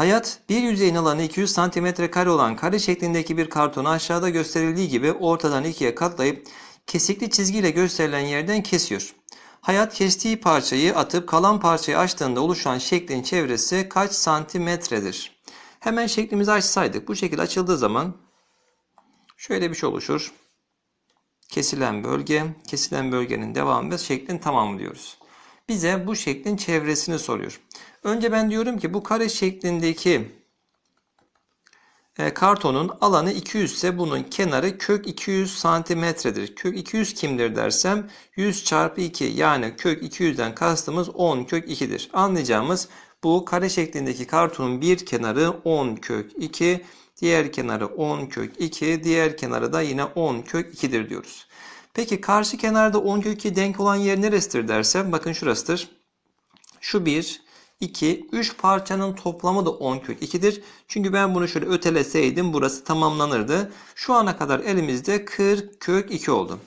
Hayat bir yüzeyin alanı 200 cm kare olan kare şeklindeki bir kartonu aşağıda gösterildiği gibi ortadan ikiye katlayıp kesikli çizgiyle gösterilen yerden kesiyor. Hayat kestiği parçayı atıp kalan parçayı açtığında oluşan şeklin çevresi kaç santimetredir? Hemen şeklimizi açsaydık bu şekil açıldığı zaman şöyle bir şey oluşur. Kesilen bölge, kesilen bölgenin devamı ve şeklin tamamı diyoruz. Bize bu şeklin çevresini soruyor. Önce ben diyorum ki bu kare şeklindeki e, kartonun alanı 200 ise bunun kenarı kök 200 santimetredir. Kök 200 kimdir dersem 100 çarpı 2 yani kök 200'den kastımız 10 kök 2'dir. Anlayacağımız bu kare şeklindeki kartonun bir kenarı 10 kök 2, diğer kenarı 10 kök 2, diğer kenarı da yine 10 kök 2'dir diyoruz. Peki karşı kenarda 10 kök 2 denk olan yer neresidir dersem bakın şurasıdır. Şu 1, 2, 3 parçanın toplamı da 10 kök 2'dir. Çünkü ben bunu şöyle öteleseydim burası tamamlanırdı. Şu ana kadar elimizde 40 kök 2 oldu.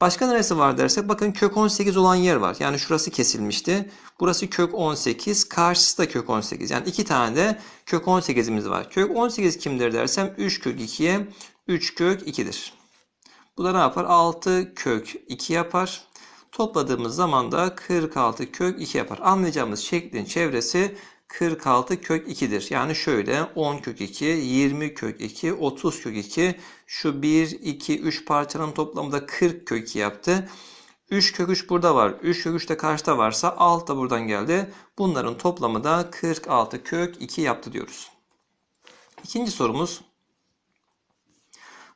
Başka neresi var dersek bakın kök 18 olan yer var. Yani şurası kesilmişti. Burası kök 18, karşısı da kök 18. Yani iki tane de kök 18'imiz var. Kök 18 kimdir dersem 3 kök 2'ye 3 kök 2'dir. Bu da ne yapar? 6 kök 2 yapar. Topladığımız zaman da 46 kök 2 yapar. Anlayacağımız şeklin çevresi 46 kök 2'dir. Yani şöyle 10 kök 2, 20 kök 2, 30 kök 2. Şu 1, 2, 3 parçanın toplamı da 40 kök 2 yaptı. 3 kök 3 burada var. 3 kök 3 de karşıda varsa alt da buradan geldi. Bunların toplamı da 46 kök 2 yaptı diyoruz. İkinci sorumuz.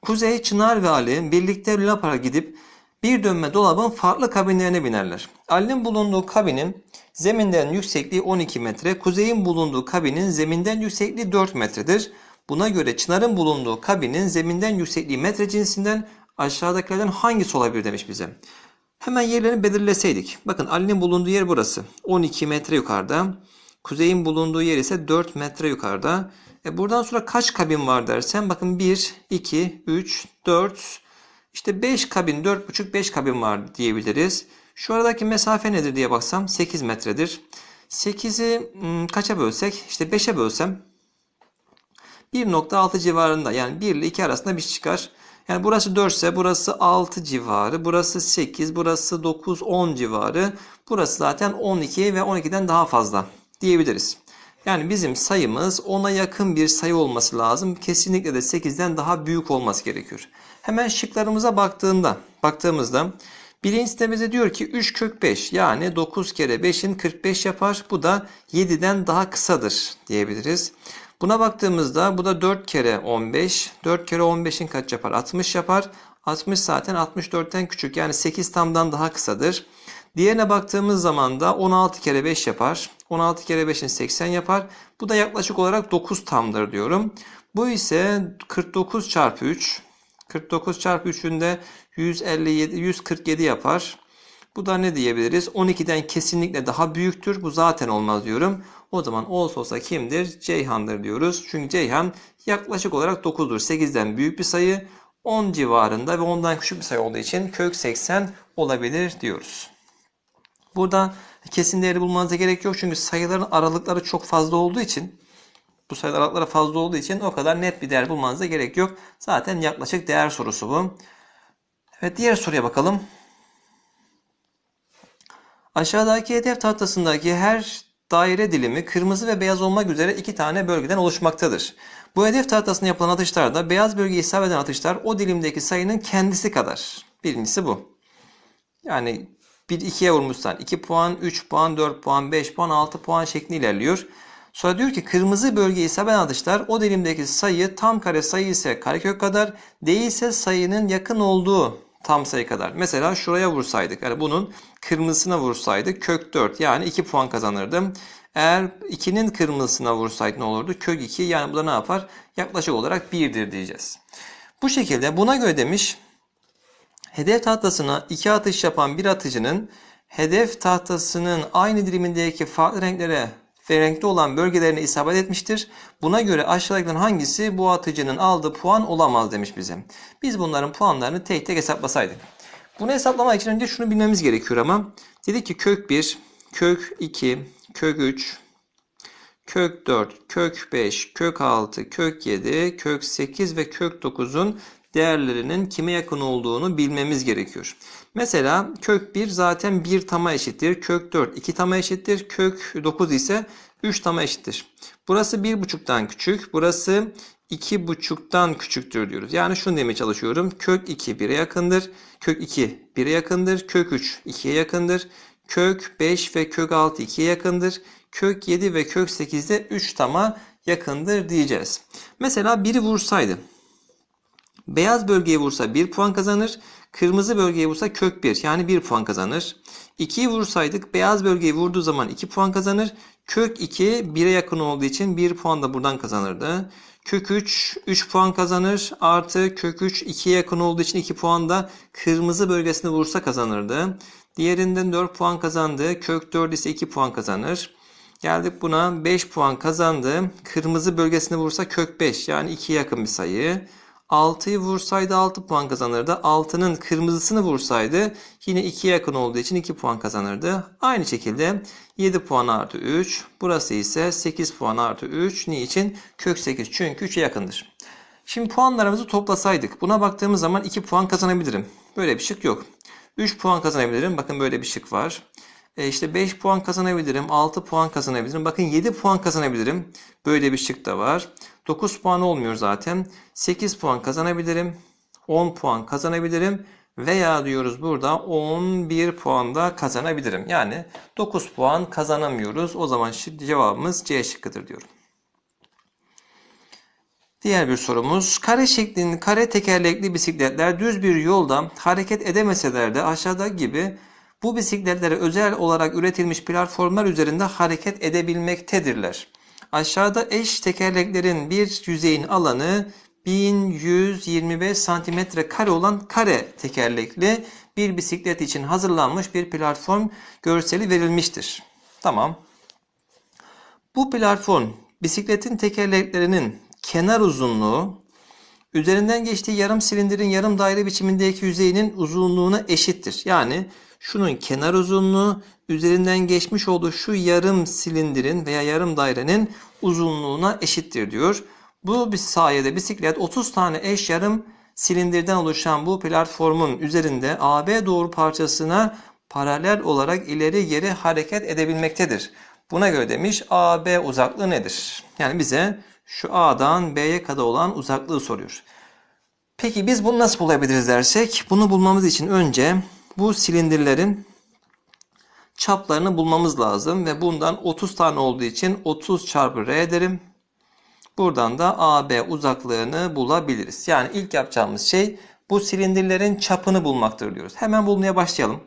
Kuzey, Çınar ve Ali birlikte Luna Park'a gidip bir dönme dolabın farklı kabinlerine binerler. Ali'nin bulunduğu kabinin zeminden yüksekliği 12 metre, Kuzey'in bulunduğu kabinin zeminden yüksekliği 4 metredir. Buna göre Çınar'ın bulunduğu kabinin zeminden yüksekliği metre cinsinden aşağıdakilerden hangisi olabilir demiş bize. Hemen yerlerini belirleseydik. Bakın Ali'nin bulunduğu yer burası. 12 metre yukarıda. Kuzey'in bulunduğu yer ise 4 metre yukarıda. E buradan sonra kaç kabin var dersen bakın 1, 2, 3, 4, işte 5 kabin, 4,5 5 kabin var diyebiliriz. Şu aradaki mesafe nedir diye baksam 8 metredir. 8'i hmm, kaça bölsek? İşte 5'e bölsem 1.6 civarında yani 1 ile 2 arasında bir şey çıkar. Yani burası 4 ise burası 6 civarı, burası 8, burası 9, 10 civarı. Burası zaten 12 ve 12'den daha fazla diyebiliriz. Yani bizim sayımız 10'a yakın bir sayı olması lazım. Kesinlikle de 8'den daha büyük olması gerekiyor. Hemen şıklarımıza baktığında, baktığımızda birinci bize diyor ki 3 kök 5 yani 9 kere 5'in 45 yapar. Bu da 7'den daha kısadır diyebiliriz. Buna baktığımızda bu da 4 kere 15. 4 kere 15'in kaç yapar? 60 yapar. 60 zaten 64'ten küçük yani 8 tamdan daha kısadır. Diğerine baktığımız zaman da 16 kere 5 yapar. 16 kere 5'in 80 yapar. Bu da yaklaşık olarak 9 tamdır diyorum. Bu ise 49 çarpı 3. 49 çarpı 3'ün de 157, 147 yapar. Bu da ne diyebiliriz? 12'den kesinlikle daha büyüktür. Bu zaten olmaz diyorum. O zaman olsa olsa kimdir? Ceyhan'dır diyoruz. Çünkü Ceyhan yaklaşık olarak 9'dur. 8'den büyük bir sayı. 10 civarında ve ondan küçük bir sayı olduğu için kök 80 olabilir diyoruz. Burada kesin değeri bulmanıza gerek yok. Çünkü sayıların aralıkları çok fazla olduğu için bu sayılar aralıkları fazla olduğu için o kadar net bir değer bulmanıza gerek yok. Zaten yaklaşık değer sorusu bu. Evet diğer soruya bakalım. Aşağıdaki hedef tahtasındaki her daire dilimi kırmızı ve beyaz olmak üzere iki tane bölgeden oluşmaktadır. Bu hedef tahtasına yapılan atışlarda beyaz bölgeye isabet eden atışlar o dilimdeki sayının kendisi kadar. Birincisi bu. Yani 1 2'ye vurmuşsan 2 puan, 3 puan, 4 puan, 5 puan, 6 puan şeklinde ilerliyor. Sonra diyor ki kırmızı bölgeye isabet atışlar o dilimdeki sayı tam kare sayı ise karekök kadar değilse sayının yakın olduğu tam sayı kadar. Mesela şuraya vursaydık yani bunun kırmızısına vursaydık kök 4 yani 2 puan kazanırdım. Eğer 2'nin kırmızısına vursaydı ne olurdu? Kök 2 yani bu da ne yapar? Yaklaşık olarak 1'dir diyeceğiz. Bu şekilde buna göre demiş hedef tahtasına iki atış yapan bir atıcının hedef tahtasının aynı dilimindeki farklı renklere ve renkli olan bölgelerine isabet etmiştir. Buna göre aşağıdakilerin hangisi bu atıcının aldığı puan olamaz demiş bize. Biz bunların puanlarını tek tek hesaplasaydık. Bunu hesaplamak için önce şunu bilmemiz gerekiyor ama. Dedi ki kök 1, kök 2, kök 3, kök 4, kök 5, kök 6, kök 7, kök 8 ve kök 9'un değerlerinin kime yakın olduğunu bilmemiz gerekiyor. Mesela kök 1 zaten 1 tama eşittir. Kök 4 2 tama eşittir. Kök 9 ise 3 tama eşittir. Burası 1,5'tan küçük. Burası 2,5'tan küçüktür diyoruz. Yani şunu demeye çalışıyorum. Kök 2 1'e yakındır. Kök 2 1'e yakındır. Kök 3 2'ye yakındır. Kök 5 ve kök 6 2'ye yakındır. Kök 7 ve kök 8 de 3 tama yakındır diyeceğiz. Mesela biri vursaydı. Beyaz bölgeye vursa 1 puan kazanır. Kırmızı bölgeye vursa kök 1 yani 1 puan kazanır. 2'yi vursaydık beyaz bölgeye vurduğu zaman 2 puan kazanır. Kök 2 1'e yakın olduğu için 1 puan da buradan kazanırdı. Kök 3 3 puan kazanır. Artı kök 3 2'ye yakın olduğu için 2 puan da kırmızı bölgesine vursa kazanırdı. Diğerinden 4 puan kazandı. Kök 4 ise 2 puan kazanır. Geldik buna 5 puan kazandı. Kırmızı bölgesine vursa kök 5 yani 2'ye yakın bir sayı. 6'yı vursaydı 6 puan kazanırdı. 6'nın kırmızısını vursaydı yine 2'ye yakın olduğu için 2 puan kazanırdı. Aynı şekilde 7 puan artı 3. Burası ise 8 puan artı 3. Niçin? Kök 8 çünkü 3'e yakındır. Şimdi puanlarımızı toplasaydık buna baktığımız zaman 2 puan kazanabilirim. Böyle bir şık yok. 3 puan kazanabilirim. Bakın böyle bir şık var. E işte 5 puan kazanabilirim. 6 puan kazanabilirim. Bakın 7 puan kazanabilirim. Böyle bir şık da var. 9 puan olmuyor zaten. 8 puan kazanabilirim. 10 puan kazanabilirim. Veya diyoruz burada 11 puan da kazanabilirim. Yani 9 puan kazanamıyoruz. O zaman cevabımız C şıkkıdır diyorum. Diğer bir sorumuz. Kare şeklinde kare tekerlekli bisikletler düz bir yolda hareket edemeseler de aşağıdaki gibi bu bisikletlere özel olarak üretilmiş platformlar üzerinde hareket edebilmektedirler. Aşağıda eş tekerleklerin bir yüzeyin alanı 1125 santimetre kare olan kare tekerlekli bir bisiklet için hazırlanmış bir platform görseli verilmiştir. Tamam. Bu platform bisikletin tekerleklerinin kenar uzunluğu üzerinden geçtiği yarım silindirin yarım daire biçimindeki yüzeyinin uzunluğuna eşittir. Yani şunun kenar uzunluğu üzerinden geçmiş olduğu şu yarım silindirin veya yarım dairenin uzunluğuna eşittir diyor. Bu bir sayede bisiklet 30 tane eş yarım silindirden oluşan bu platformun üzerinde AB doğru parçasına paralel olarak ileri geri hareket edebilmektedir. Buna göre demiş AB uzaklığı nedir? Yani bize şu A'dan B'ye kadar olan uzaklığı soruyor. Peki biz bunu nasıl bulabiliriz dersek bunu bulmamız için önce bu silindirlerin çaplarını bulmamız lazım ve bundan 30 tane olduğu için 30 çarpı R derim. Buradan da AB uzaklığını bulabiliriz. Yani ilk yapacağımız şey bu silindirlerin çapını bulmaktır diyoruz. Hemen bulmaya başlayalım.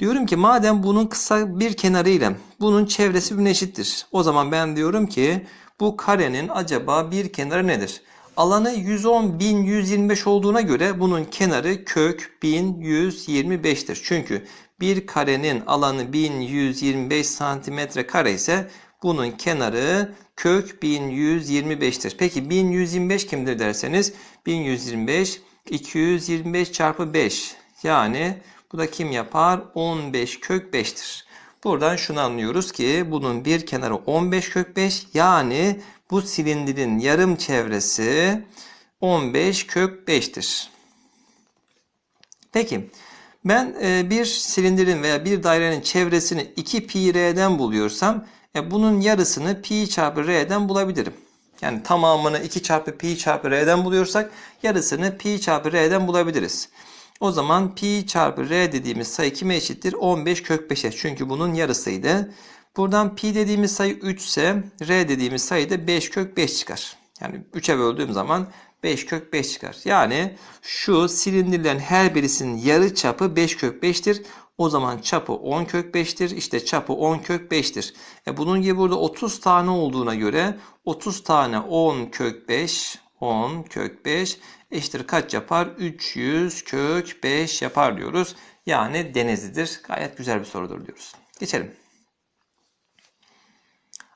Diyorum ki madem bunun kısa bir kenarı ile bunun çevresi birbirine eşittir. O zaman ben diyorum ki bu karenin acaba bir kenarı nedir? Alanı 110.125 olduğuna göre bunun kenarı kök 1125'tir. Çünkü bir karenin alanı 1125 santimetre kare ise bunun kenarı kök 1125'tir. Peki 1125 kimdir derseniz 1125 225 çarpı 5 yani bu da kim yapar? 15 kök 5'tir. Buradan şunu anlıyoruz ki bunun bir kenarı 15 kök 5 yani bu silindirin yarım çevresi 15 kök 5'tir. Peki ben e, bir silindirin veya bir dairenin çevresini 2 pi r'den buluyorsam e, bunun yarısını pi çarpı r'den bulabilirim. Yani tamamını 2 çarpı pi çarpı r'den buluyorsak yarısını pi çarpı r'den bulabiliriz. O zaman pi çarpı r dediğimiz sayı kime eşittir? 15 kök 5'e. Çünkü bunun yarısıydı. Buradan pi dediğimiz sayı 3 ise r dediğimiz sayı da 5 kök 5 çıkar. Yani 3'e böldüğüm zaman 5 kök 5 çıkar. Yani şu silindirlerin her birisinin yarı çapı 5 kök 5'tir. O zaman çapı 10 kök 5'tir. İşte çapı 10 kök 5'tir. E bunun gibi burada 30 tane olduğuna göre 30 tane 10 kök 5 10 kök 5 eşittir kaç yapar? 300 kök 5 yapar diyoruz. Yani denizlidir. Gayet güzel bir sorudur diyoruz. Geçelim.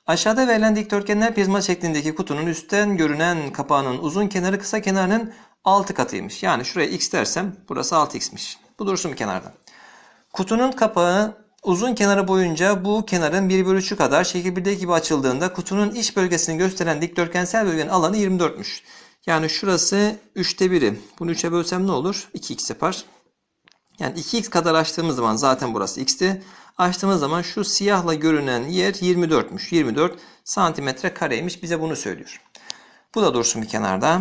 Aşağıda verilen dikdörtgenler prizma şeklindeki kutunun üstten görünen kapağının uzun kenarı kısa kenarının 6 katıymış. Yani şuraya x dersem burası 6x'miş. Bu dursun bir kenarda. Kutunun kapağı uzun kenarı boyunca bu kenarın 1 bölü 3'ü kadar şekil 1'deki gibi açıldığında kutunun iç bölgesini gösteren dikdörtgensel bölgenin alanı 24'müş. Yani şurası 3'te 1'i. Bunu 3'e bölsem ne olur? 2x yapar. Yani 2x kadar açtığımız zaman zaten burası x'ti. Açtığımız zaman şu siyahla görünen yer 24'müş. 24 santimetre kareymiş. Bize bunu söylüyor. Bu da dursun bir kenarda.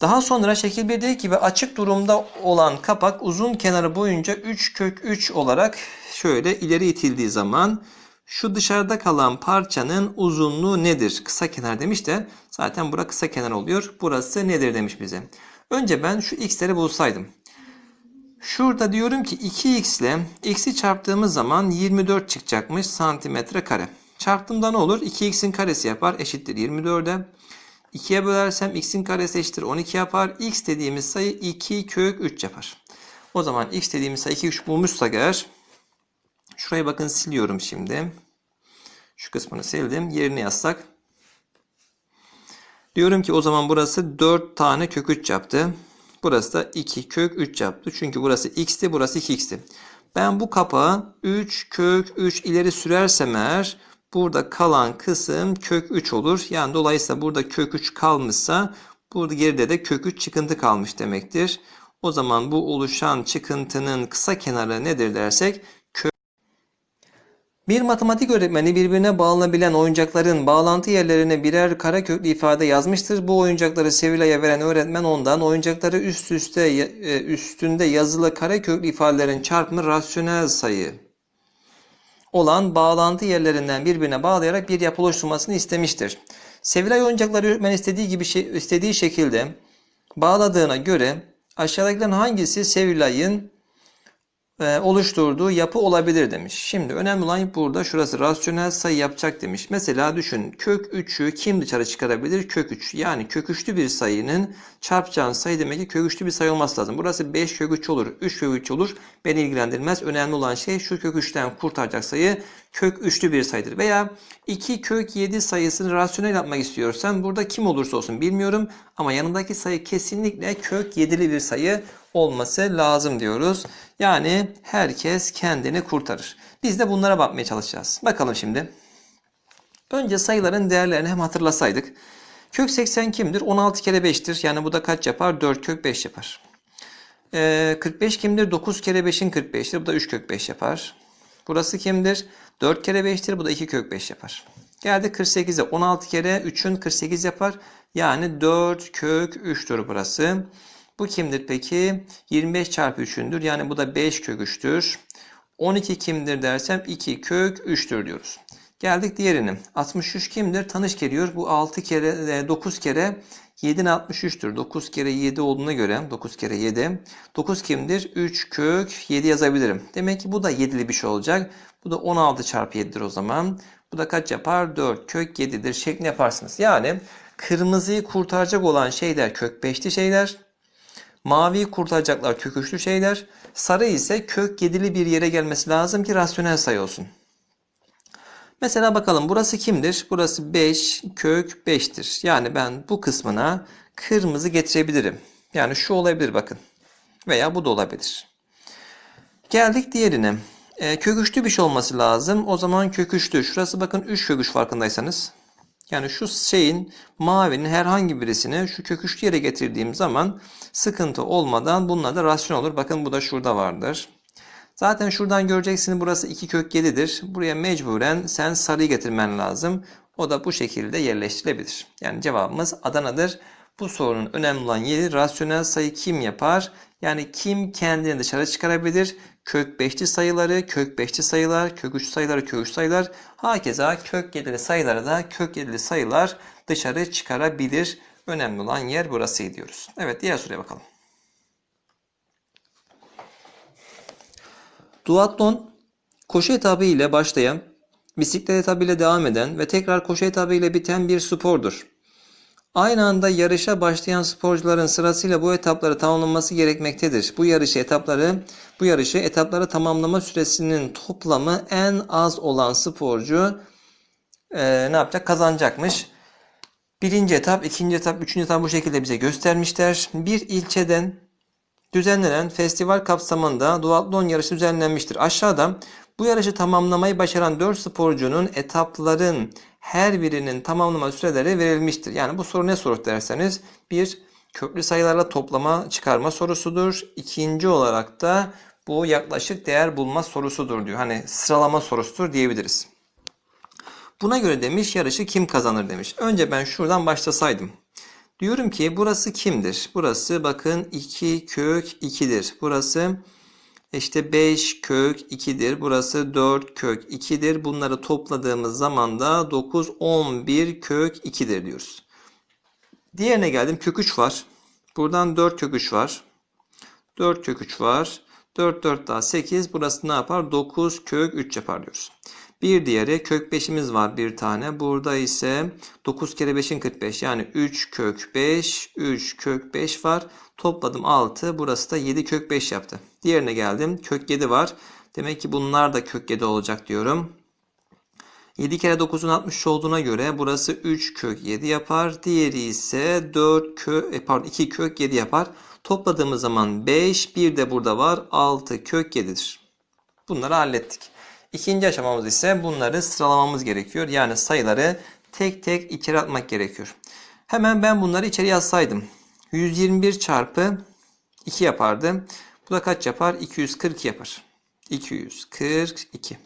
Daha sonra şekil 1'deki gibi açık durumda olan kapak uzun kenarı boyunca 3 kök 3 olarak şöyle ileri itildiği zaman şu dışarıda kalan parçanın uzunluğu nedir? Kısa kenar demiş de zaten bura kısa kenar oluyor. Burası nedir demiş bize. Önce ben şu x'leri bulsaydım. Şurada diyorum ki 2x ile x'i çarptığımız zaman 24 çıkacakmış santimetre kare. Çarptığımda ne olur? 2x'in karesi yapar eşittir 24'e. 2'ye bölersem x'in karesi eşittir 12 yapar. x dediğimiz sayı 2 kök 3 yapar. O zaman x dediğimiz sayı 2 3 bulmuşsak eğer şurayı bakın siliyorum şimdi. Şu kısmını sildim. Yerine yazsak. Diyorum ki o zaman burası 4 tane kök 3 yaptı. Burası da 2 kök 3 yaptı. Çünkü burası x'ti, burası 2x'ti. Ben bu kapağı 3 kök 3 ileri sürersem eğer burada kalan kısım kök 3 olur. Yani dolayısıyla burada kök 3 kalmışsa burada geride de kök 3 çıkıntı kalmış demektir. O zaman bu oluşan çıkıntının kısa kenarı nedir dersek bir matematik öğretmeni birbirine bağlanabilen oyuncakların bağlantı yerlerine birer kara köklü ifade yazmıştır. Bu oyuncakları Sevilay'a veren öğretmen ondan oyuncakları üst üste e, üstünde yazılı kara köklü ifadelerin çarpımı rasyonel sayı olan bağlantı yerlerinden birbirine bağlayarak bir yapı oluşturmasını istemiştir. Sevilay oyuncakları öğretmen istediği gibi şey, istediği şekilde bağladığına göre aşağıdakilerin hangisi Sevilay'ın e, oluşturduğu yapı olabilir demiş. Şimdi önemli olan burada şurası rasyonel sayı yapacak demiş. Mesela düşün kök 3'ü kim dışarı çıkarabilir? Kök 3. Yani kök 3'lü bir sayının çarpacağın sayı demek ki kök 3'lü bir sayı olması lazım. Burası 5 kök 3 olur. 3 kök 3 olur. Beni ilgilendirmez. Önemli olan şey şu kök 3'ten kurtaracak sayı kök 3'lü bir sayıdır. Veya 2 kök 7 sayısını rasyonel yapmak istiyorsan burada kim olursa olsun bilmiyorum. Ama yanındaki sayı kesinlikle kök 7'li bir sayı olması lazım diyoruz. Yani herkes kendini kurtarır. Biz de bunlara bakmaya çalışacağız. Bakalım şimdi. Önce sayıların değerlerini hem hatırlasaydık. Kök 80 kimdir? 16 kere 5'tir. Yani bu da kaç yapar? 4 kök 5 yapar. Ee, 45 kimdir? 9 kere 5'in 45'tir. Bu da 3 kök 5 yapar. Burası kimdir? 4 kere 5'tir. Bu da 2 kök 5 yapar. Geldi 48'e. 16 kere 3'ün 48 yapar. Yani 4 kök 3'tür burası. Bu kimdir peki? 25 çarpı 3'ündür. Yani bu da 5 kök 3'tür. 12 kimdir dersem 2 kök 3'tür diyoruz. Geldik diğerine. 63 kimdir? Tanış geliyor. Bu 6 kere 9 kere 7'nin 63'tür. 9 kere 7 olduğuna göre 9 kere 7. 9 kimdir? 3 kök 7 yazabilirim. Demek ki bu da 7'li bir şey olacak. Bu da 16 çarpı 7'dir o zaman. Bu da kaç yapar? 4 kök 7'dir şeklinde yaparsınız. Yani kırmızıyı kurtaracak olan şeyler kök 5'li şeyler. Maviyi kurtaracaklar kök üçlü şeyler. Sarı ise kök yedili bir yere gelmesi lazım ki rasyonel sayı olsun. Mesela bakalım burası kimdir? Burası 5 kök 5'tir. Yani ben bu kısmına kırmızı getirebilirim. Yani şu olabilir bakın. Veya bu da olabilir. Geldik diğerine. E, kök üçlü bir şey olması lazım. O zaman kök üçlü. Şurası bakın 3 kök 3 farkındaysanız. Yani şu şeyin mavinin herhangi birisini şu kök üçlü yere getirdiğim zaman sıkıntı olmadan bunlar da rasyon olur. Bakın bu da şurada vardır. Zaten şuradan göreceksiniz burası 2 kök 7'dir. Buraya mecburen sen sarıyı getirmen lazım. O da bu şekilde yerleştirilebilir. Yani cevabımız Adana'dır. Bu sorunun önemli olan yeri rasyonel sayı kim yapar? Yani kim kendini dışarı çıkarabilir? Kök 5'li sayıları, kök 5'li sayılar, kök 3 sayıları, kök 3 sayılar. Hakeza kök 7'li sayıları da kök 7'li sayılar dışarı çıkarabilir. Önemli olan yer burası diyoruz. Evet diğer soruya bakalım. Duatlon koşu etabı ile başlayan, bisiklet etabı ile devam eden ve tekrar koşu etabı ile biten bir spordur. Aynı anda yarışa başlayan sporcuların sırasıyla bu etapları tamamlaması gerekmektedir. Bu yarışı etapları bu yarışı etapları tamamlama süresinin toplamı en az olan sporcu e, ne yapacak? Kazanacakmış. Birinci etap, ikinci etap, üçüncü etap bu şekilde bize göstermişler. Bir ilçeden düzenlenen festival kapsamında duatlon yarışı düzenlenmiştir. Aşağıda Bu yarışı tamamlamayı başaran 4 sporcunun etapların her birinin tamamlama süreleri verilmiştir. Yani bu soru ne soru derseniz bir köklü sayılarla toplama çıkarma sorusudur. İkinci olarak da bu yaklaşık değer bulma sorusudur diyor. Hani sıralama sorusudur diyebiliriz. Buna göre demiş yarışı kim kazanır demiş. Önce ben şuradan başlasaydım. Diyorum ki burası kimdir? Burası bakın 2 kök 2'dir. Burası işte 5 kök 2'dir. Burası 4 kök 2'dir. Bunları topladığımız zaman da 9, 11 kök 2'dir diyoruz. Diğerine geldim. Kök 3 var. Buradan 4 kök 3 var. 4 kök 3 var. 4, 4 daha 8. Burası ne yapar? 9 kök 3 yapar diyoruz. Bir diğeri kök 5'imiz var bir tane. Burada ise 9 kere 5'in 45 yani 3 kök 5, 3 kök 5 var. Topladım 6. Burası da 7 kök 5 yaptı. Diğerine geldim. Kök 7 var. Demek ki bunlar da kök 7 olacak diyorum. 7 kere 9'un 60 olduğuna göre burası 3 kök 7 yapar. Diğeri ise 4 kök, e, pardon 2 kök 7 yapar. Topladığımız zaman 5, bir de burada var 6 kök 7'dir. Bunları hallettik. İkinci aşamamız ise bunları sıralamamız gerekiyor. Yani sayıları tek tek içeri atmak gerekiyor. Hemen ben bunları içeri yazsaydım. 121 çarpı 2 yapardı. Bu da kaç yapar? 242 yapar. 242.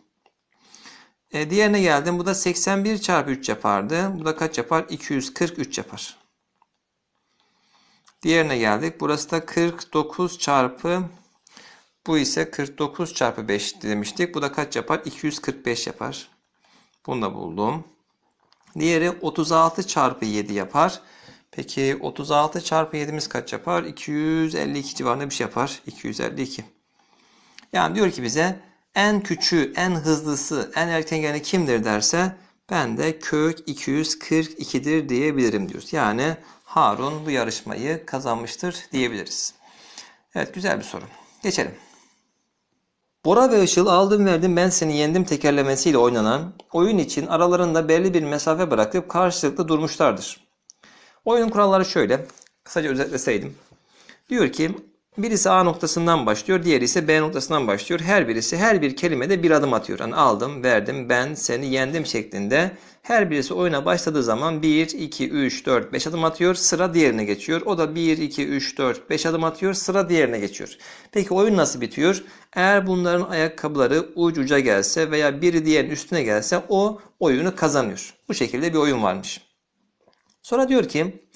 E, diğerine geldim. Bu da 81 çarpı 3 yapardı. Bu da kaç yapar? 243 yapar. Diğerine geldik. Burası da 49 çarpı bu ise 49 çarpı 5 demiştik. Bu da kaç yapar? 245 yapar. Bunu da buldum. Diğeri 36 çarpı 7 yapar. Peki 36 çarpı 7'miz kaç yapar? 252 civarında bir şey yapar. 252. Yani diyor ki bize en küçüğü, en hızlısı, en erken geleni kimdir derse ben de kök 242'dir diyebilirim diyoruz. Yani Harun bu yarışmayı kazanmıştır diyebiliriz. Evet güzel bir soru. Geçelim. Bora ve Işıl aldım verdim ben seni yendim tekerlemesiyle oynanan oyun için aralarında belli bir mesafe bırakıp karşılıklı durmuşlardır. Oyunun kuralları şöyle. Kısaca özetleseydim. Diyor ki birisi A noktasından başlıyor, diğeri ise B noktasından başlıyor. Her birisi her bir kelimede bir adım atıyor. Yani aldım, verdim, ben seni yendim şeklinde. Her birisi oyuna başladığı zaman 1, 2, 3, 4, 5 adım atıyor. Sıra diğerine geçiyor. O da 1, 2, 3, 4, 5 adım atıyor. Sıra diğerine geçiyor. Peki oyun nasıl bitiyor? Eğer bunların ayakkabıları uç uca gelse veya biri diğerinin üstüne gelse o oyunu kazanıyor. Bu şekilde bir oyun varmış. Sonra diyor ki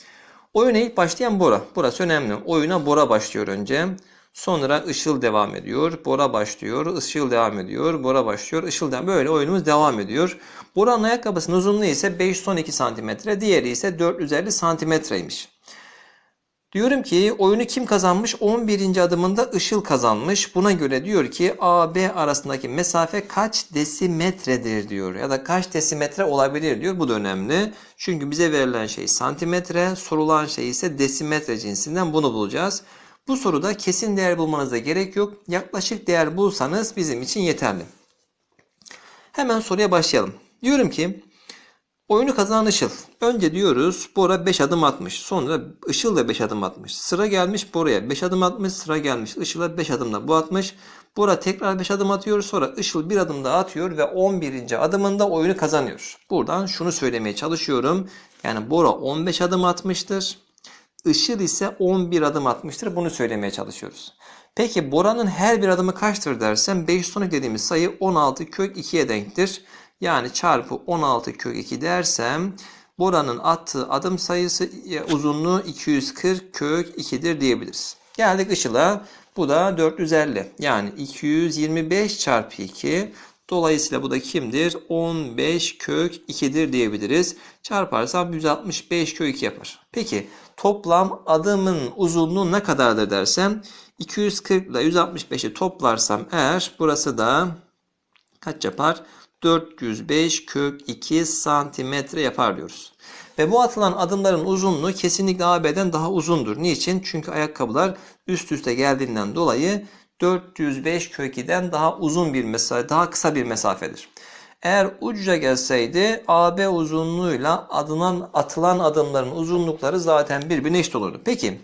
oyuna ilk başlayan Bora. Burası önemli. Oyuna Bora başlıyor önce. Sonra Işıl devam ediyor. Bora başlıyor. Işıl devam ediyor. Bora başlıyor. Işıl devam Böyle oyunumuz devam ediyor. Bora'nın ayakkabısının uzunluğu ise 512 cm. Diğeri ise 450 cm'ymiş. Diyorum ki oyunu kim kazanmış? 11. adımında Işıl kazanmış. Buna göre diyor ki AB arasındaki mesafe kaç desimetredir diyor. Ya da kaç desimetre olabilir diyor. Bu da önemli. Çünkü bize verilen şey santimetre, sorulan şey ise desimetre cinsinden bunu bulacağız. Bu soruda kesin değer bulmanıza gerek yok. Yaklaşık değer bulsanız bizim için yeterli. Hemen soruya başlayalım. Diyorum ki oyunu kazanan Işıl. Önce diyoruz Bora 5 adım atmış. Sonra Işıl da 5 adım atmış. Sıra gelmiş Bora'ya 5 adım atmış. Sıra gelmiş Işıl'a 5 adımda bu atmış. Bora tekrar 5 adım atıyor. Sonra Işıl bir adım daha atıyor ve 11. adımında oyunu kazanıyor. Buradan şunu söylemeye çalışıyorum. Yani Bora 15 adım atmıştır. Işıl ise 11 adım atmıştır. Bunu söylemeye çalışıyoruz. Peki Bora'nın her bir adımı kaçtır dersem 512 dediğimiz sayı 16 kök 2'ye denktir. Yani çarpı 16 kök 2 dersem Bora'nın attığı adım sayısı uzunluğu 240 kök 2'dir diyebiliriz. Geldik Işıl'a. Bu da 450. Yani 225 çarpı 2. Dolayısıyla bu da kimdir? 15 kök 2'dir diyebiliriz. Çarparsam 165 kök 2 yapar. Peki toplam adımın uzunluğu ne kadardır dersem 240 ile 165'i toplarsam eğer burası da kaç yapar? 405 kök 2 santimetre yapar diyoruz. Ve bu atılan adımların uzunluğu kesinlikle AB'den daha uzundur. Niçin? Çünkü ayakkabılar üst üste geldiğinden dolayı 405 kök 2'den daha uzun bir mesafe, daha kısa bir mesafedir. Eğer ucuca gelseydi AB uzunluğuyla adılan, atılan adımların uzunlukları zaten birbirine eşit olurdu. Peki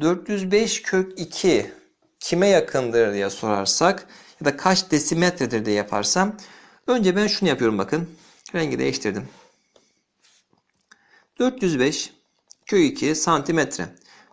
405 kök 2 kime yakındır diye sorarsak ya da kaç desimetredir diye yaparsam önce ben şunu yapıyorum bakın. Rengi değiştirdim. 405 köy 2 santimetre.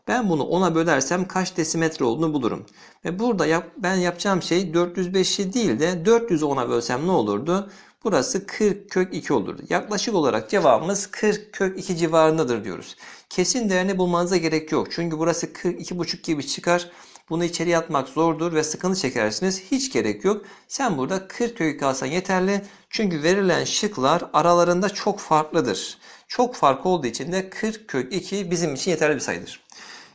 Ben bunu 10'a bölersem kaç desimetre olduğunu bulurum. Ve burada yap, ben yapacağım şey 405'i değil de 400'ü 10'a bölsem ne olurdu? Burası 40 kök 2 olurdu. Yaklaşık olarak cevabımız 40 kök 2 civarındadır diyoruz. Kesin değerini bulmanıza gerek yok. Çünkü burası 42,5 gibi çıkar. Bunu içeriye atmak zordur ve sıkıntı çekersiniz. Hiç gerek yok. Sen burada 40 kök 2 alsan yeterli. Çünkü verilen şıklar aralarında çok farklıdır. Çok fark olduğu için de 40 kök 2 bizim için yeterli bir sayıdır.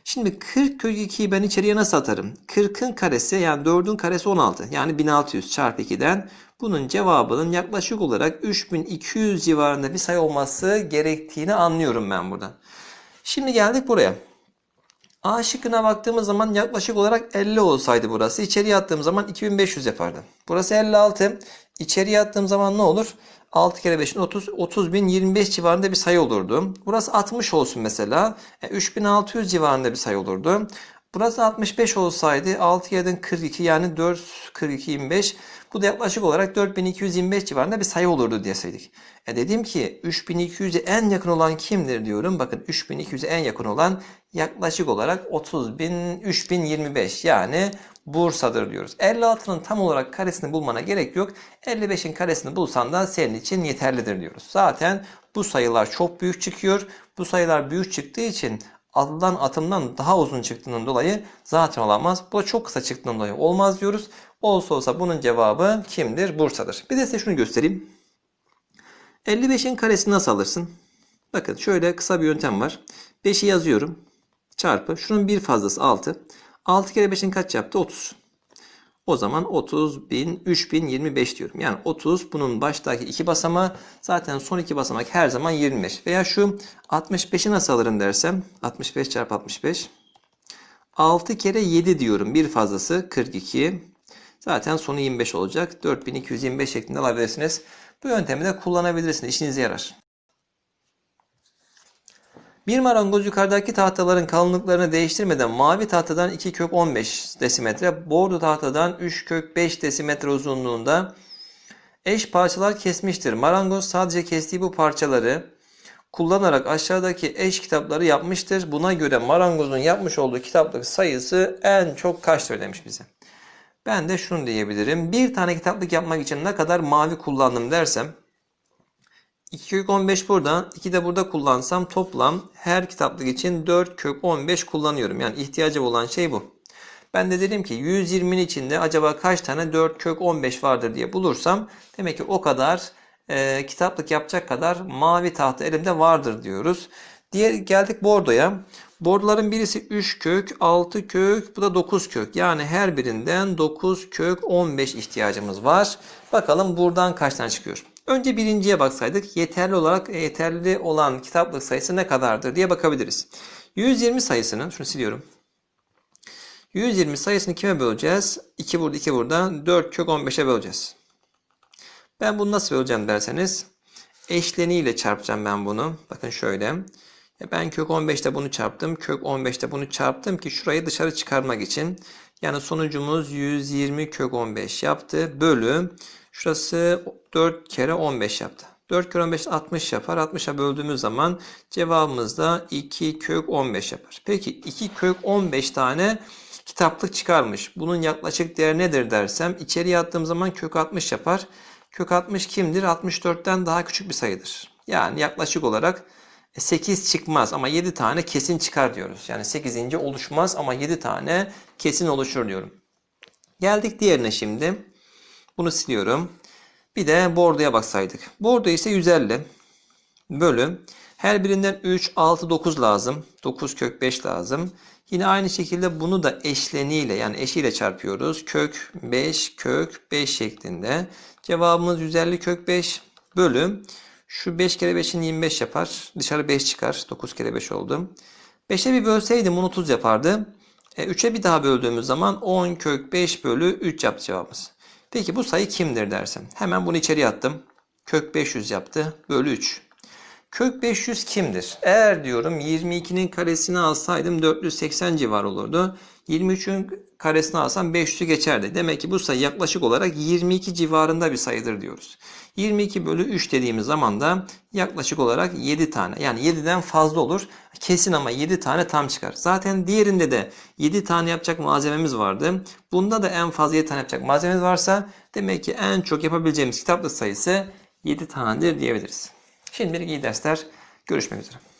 Şimdi 40 kök 2'yi ben içeriye nasıl atarım? 40'ın karesi yani 4'ün karesi 16. Yani 1600 çarpı 2'den bunun cevabının yaklaşık olarak 3200 civarında bir sayı olması gerektiğini anlıyorum ben buradan. Şimdi geldik buraya. A şıkkına baktığımız zaman yaklaşık olarak 50 olsaydı burası. İçeriye attığım zaman 2500 yapardı. Burası 56. İçeriye attığım zaman ne olur? 6 kere 5'in 30, 30 bin 25 civarında bir sayı olurdu. Burası 60 olsun mesela. E, 3600 civarında bir sayı olurdu. Burası 65 olsaydı 6 kereden 42 yani 4, 42, 25. Bu da yaklaşık olarak 4225 civarında bir sayı olurdu deseydik. E dedim ki 3200'e en yakın olan kimdir diyorum. Bakın 3200'e en yakın olan yaklaşık olarak 30.000, 3025 yani Bursa'dır diyoruz. 56'nın tam olarak karesini bulmana gerek yok. 55'in karesini bulsan da senin için yeterlidir diyoruz. Zaten bu sayılar çok büyük çıkıyor. Bu sayılar büyük çıktığı için atılan atımdan daha uzun çıktığından dolayı zaten olamaz. Bu da çok kısa çıktığından dolayı olmaz diyoruz. Olsa olsa bunun cevabı kimdir? Bursa'dır. Bir de size şunu göstereyim. 55'in karesini nasıl alırsın? Bakın şöyle kısa bir yöntem var. 5'i yazıyorum. Çarpı. Şunun bir fazlası 6. 6 kere 5'in kaç yaptı? 30. O zaman 30 bin, 3025 diyorum. Yani 30 bunun baştaki iki basamağı zaten son iki basamak her zaman 25. Veya şu 65'i nasıl alırım dersem 65 çarpı 65 6 kere 7 diyorum. Bir fazlası 42. Zaten sonu 25 olacak. 4225 şeklinde alabilirsiniz. Bu yöntemi de kullanabilirsiniz. İşinize yarar. Bir marangoz yukarıdaki tahtaların kalınlıklarını değiştirmeden mavi tahtadan 2 kök 15 desimetre, bordo tahtadan 3 kök 5 desimetre uzunluğunda eş parçalar kesmiştir. Marangoz sadece kestiği bu parçaları kullanarak aşağıdaki eş kitapları yapmıştır. Buna göre marangozun yapmış olduğu kitaplık sayısı en çok kaçtır demiş bize. Ben de şunu diyebilirim. Bir tane kitaplık yapmak için ne kadar mavi kullandım dersem 2 kök 15 burada, 2 de burada kullansam toplam her kitaplık için 4 kök 15 kullanıyorum. Yani ihtiyacım olan şey bu. Ben de dedim ki 120'nin içinde acaba kaç tane 4 kök 15 vardır diye bulursam demek ki o kadar e, kitaplık yapacak kadar mavi tahta elimde vardır diyoruz. Diğer geldik bordoya. Bordoların birisi 3 kök, 6 kök, bu da 9 kök. Yani her birinden 9 kök 15 ihtiyacımız var. Bakalım buradan kaç tane çıkıyor. Önce birinciye baksaydık yeterli olarak yeterli olan kitaplık sayısı ne kadardır diye bakabiliriz. 120 sayısını şunu siliyorum. 120 sayısını kime böleceğiz? 2 burada 2 burada 4 kök 15'e böleceğiz. Ben bunu nasıl böleceğim derseniz eşleniyle çarpacağım ben bunu. Bakın şöyle. Ben kök 15'te bunu çarptım. Kök 15'te bunu çarptım ki şurayı dışarı çıkarmak için. Yani sonucumuz 120 kök 15 yaptı. Bölü şurası 4 kere 15 yaptı. 4 kere 15 60 yapar. 60'a böldüğümüz zaman cevabımız da 2 kök 15 yapar. Peki 2 kök 15 tane kitaplık çıkarmış. Bunun yaklaşık değeri nedir dersem içeriye attığım zaman kök 60 yapar. Kök 60 kimdir? 64'ten daha küçük bir sayıdır. Yani yaklaşık olarak 8 çıkmaz ama 7 tane kesin çıkar diyoruz. Yani 8. oluşmaz ama 7 tane kesin oluşur diyorum. Geldik diğerine şimdi. Bunu siliyorum. Bir de bordoya baksaydık. Bordo ise 150 bölü. Her birinden 3, 6, 9 lazım. 9 kök 5 lazım. Yine aynı şekilde bunu da eşleniyle yani eşiyle çarpıyoruz. Kök 5 kök 5 şeklinde. Cevabımız 150 kök 5 bölü. Şu 5 kere 5'in 25 yapar. Dışarı 5 çıkar. 9 kere 5 oldu. 5'e bir bölseydim bunu 30 yapardı. E, 3'e bir daha böldüğümüz zaman 10 kök 5 bölü 3 yaptı cevabımız. Peki bu sayı kimdir dersen. Hemen bunu içeriye attım. Kök 500 yaptı. Bölü 3. Kök 500 kimdir? Eğer diyorum 22'nin karesini alsaydım 480 civar olurdu. 23'ün karesini alsam 500'ü geçerdi. Demek ki bu sayı yaklaşık olarak 22 civarında bir sayıdır diyoruz. 22 bölü 3 dediğimiz zaman da yaklaşık olarak 7 tane. Yani 7'den fazla olur. Kesin ama 7 tane tam çıkar. Zaten diğerinde de 7 tane yapacak malzememiz vardı. Bunda da en fazla 7 tane yapacak malzememiz varsa demek ki en çok yapabileceğimiz kitaplık sayısı 7 tanedir diyebiliriz. Şimdilik iyi dersler. Görüşmek üzere.